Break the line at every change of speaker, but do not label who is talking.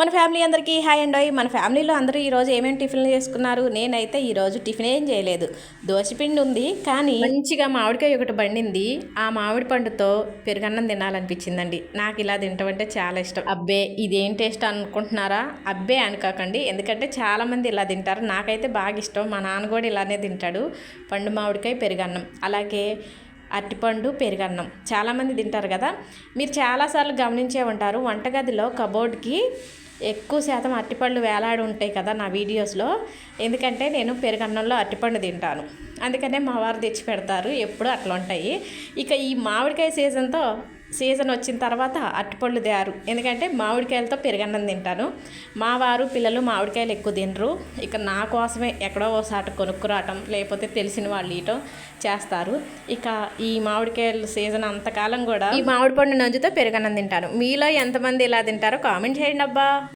మన ఫ్యామిలీ అందరికీ hi and మన ఫ్యామిలీలో అందరూ ఈరోజు ఏమేమి టిఫిన్లు చేసుకున్నారు? నేనైతే ఈరోజు టిఫిన్ ఏం చేయలేదు. దోశపిండి ఉంది కానీ మంచిగా మామిడికాయ ఒకటి పండింది. ఆ మామిడి పండుతో పెరుగన్నం తినాలనిపించిందండి. నాకు ఇలా తింటామంటే చాలా ఇష్టం. అబ్బే ఇదేం టేస్ట్ అనుకుంటున్నారా? అబ్బే అనుకోకండి ఎందుకంటే చాలామంది ఇలా తింటారు. నాకైతే బాగా ఇష్టం. మా నాన్న కూడా ఇలానే తింటాడు. పండు మామిడికాయ పెరుగన్నం. అలాగే అరటిపండు పెరుగన్నం. చాలామంది తింటారు కదా. మీరు చాలాసార్లు గమనించే ఉంటారు వంటగదిలో కబోర్డ్కి ఎక్కువ శాతం అరటిపళ్ళు వేలాడి ఉంటాయి కదా నా వీడియోస్లో. ఎందుకంటే నేను పెరుగన్నంలో అరటిపండు తింటాను. అందుకనే మా వారు తెచ్చి పెడతారు. ఎప్పుడు అట్లా ఉంటాయి. ఇక ఈ మామిడికాయ సీజన్తో సీజన్ వచ్చిన తర్వాత అరటిపళ్ళు తేరు ఎందుకంటే మామిడికాయలతో పెరుగన్నం తింటాను. మా వారు పిల్లలు మామిడికాయలు ఎక్కువ తినరు. ఇక నా కోసమే ఎక్కడో ఒకసారి కొనుక్కురావటం లేకపోతే తెలిసిన వాళ్ళు ఇయటం చేస్తారు. ఇక ఈ మామిడికాయల సీజన్ అంతకాలం కూడా ఈ మామిడి పండు నంజుతో పెరుగన్నం తింటాను. మీలో ఎంతమంది ఇలా తింటారో కామెంట్ చేయండి అబ్బా.